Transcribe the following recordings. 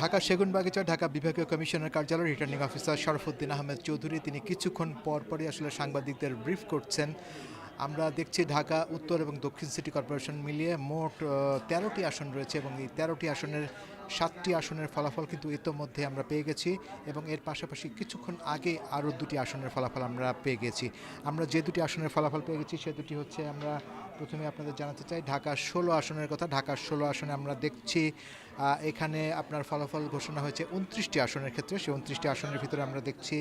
ঢাকা সেগুনবাগিচা ঢাকা বিভাগীয় কমিশনের কার্যালয়ের রিটার্নিং অফিসার শরফুদ্দিন আহমেদ চৌধুরী, তিনি কিছুক্ষণ পর পরই আসলে সাংবাদিকদের ব্রিফ করছেন। আমরা দেখছি ঢাকা, উত্তর এবং দক্ষিণ সিটি কর্পোরেশন মিলিয়ে মোট তেরোটি আসন রয়েছে এবং এই তেরোটি আসনের সাতটি আসনের ফলাফল কিন্তু ইতোমধ্যে আমরা পেয়ে গেছি এবং এর পাশাপাশি কিছুক্ষণ আগে আরও দুটি আসনের ফলাফল আমরা পেয়ে গেছি। আমরা যে দুটি আসনের ফলাফল পেয়ে গেছি, সে দুটি হচ্ছে আমরা প্রথমে আপনাদের জানাতে চাই ঢাকা ষোলো আসনের কথা। ঢাকার ষোলো আসনে আমরা দেখছি এখানে আপনার ফলাফল ঘোষণা হয়েছে উনত্রিশটি আসনের ক্ষেত্রে। সেই উনত্রিশটি আসনের ভিতরে আমরা দেখছি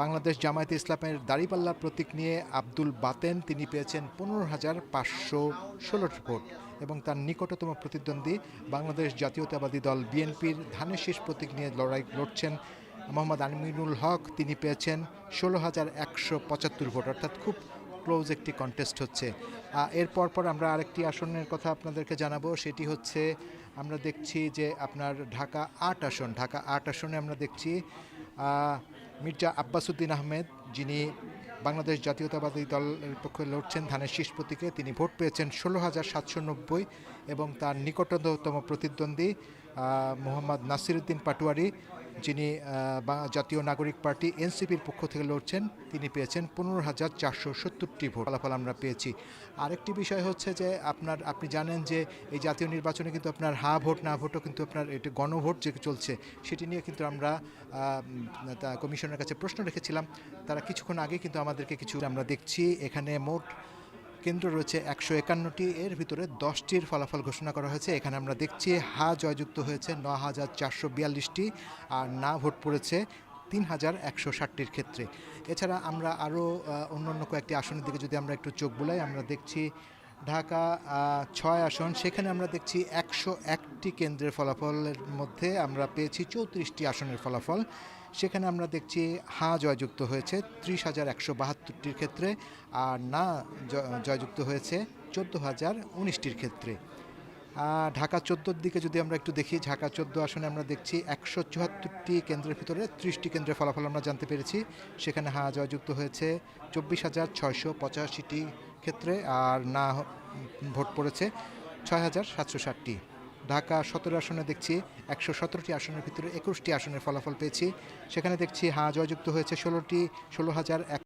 বাংলাদেশ জামায়াত ইসলামের দাড়িপাল্লা প্রতীক নিয়ে আব্দুল বাতেন, তিনি পেয়েছেন পনেরো হাজার পাঁচশো ষোলোটি ভোট এবং তার নিকটতম প্রতিদ্বন্দ্বী বাংলাদেশ জাতীয়তাবাদী দল বিএনপির ধানের শীষ প্রতীক নিয়ে লড়াই লড়ছেন মোহাম্মদ আমিনুল হক, তিনি পেয়েছেন ষোলো হাজার একশো পঁচাত্তর ভোট, অর্থাৎ খুব ক্লোজ একটি কন্টেস্ট হচ্ছে। এর পর আমরা আরেকটি আসনের কথা আপনাদেরকে জানাব। সেটি হচ্ছে, আমরা দেখছি যে আপনার ঢাকা আট আসন, ঢাকা আট আসনে আমরা দেখছি মির্জা আব্বাসুদ্দিন আহমেদ, যিনি বাংলাদেশ জাতীয়তাবাদী দলের পক্ষে লড়ছেন, ধানের শীষ প্রতীকে। তিনি ভোট পেয়েছেন ষোলো হাজার সাতশো নব্বই এবং তার নিকটতম প্রতিদ্বন্দ্বী মোহাম্মদ নাসিরুদ্দিন পাটোয়ারি। যিনি জাতীয় নাগরিক পার্টি এনসিপির পক্ষ থেকে লড়ছেন, তিনি পেয়েছেন পনেরো হাজার চারশো সত্তরটি ভোট। ফলাফল আমরা পেয়েছি। আরেকটি বিষয় হচ্ছে যে আপনার, আপনি জানেন যে এই জাতীয় নির্বাচনে কিন্তু আপনার হা ভোট, না ভোটও কিন্তু আপনার এটি গণভোট যে চলছে, সেটি নিয়ে কিন্তু আমরা কমিশনের কাছে প্রশ্ন রেখেছিলাম। তারা কিছুক্ষণ আগে কিন্তু আমাদেরকে কিছু আমরা দেখছি। এখানে মোট কেন্দ্র রয়েছে একশো একান্নটি। এর ভিতরে দশটির ফলাফল ঘোষণা করা হয়েছে। এখানে আমরা দেখছি, হা জয়যুক্ত হয়েছে ন হাজার চারশো বিয়াল্লিশটি আর না ভোট পড়েছে তিন হাজার একশো ষাটটির ক্ষেত্রে। এছাড়া আমরা আরও অন্য অন্য কয়েকটি আসনের দিকে যদি আমরা একটু চোখ বোলাই, আমরা দেখছি ঢাকা ছয় আসন। সেখানে আমরা দেখছি একশো একটি কেন্দ্রের ফলাফলের মধ্যে আমরা পেয়েছি চৌত্রিশটি আসনের ফলাফল। সেখানে আমরা দেখছি হা জয়যুক্ত হয়েছে ত্রিশ হাজার একশো বাহাত্তরটির ক্ষেত্রে আর না জয়যুক্ত হয়েছে চোদ্দ হাজার উনিশটির ক্ষেত্রে। ঢাকা চোদ্দোর দিকে যদি আমরা একটু দেখি, ঢাকা চোদ্দ আসনে আমরা দেখছি একশো চুয়াত্তরটি কেন্দ্রের ভিতরে ত্রিশটি কেন্দ্রের ফলাফল আমরা জানতে পেরেছি। সেখানে হা জয়যুক্ত হয়েছে চব্বিশ হাজার ছয়শো পঁচাশিটি ক্ষেত্রে আর না ভোট পড়েছে ছয় হাজার সাতশো ষাটটি। ঢাকা সতেরো আসনে দেখছি একশো সতেরোটি আসনের ভিতরে একুশটি আসনের ফলাফল পেয়েছি। সেখানে দেখছি হা জয়যুক্ত হয়েছে ষোলোটি ষোলো হাজার এক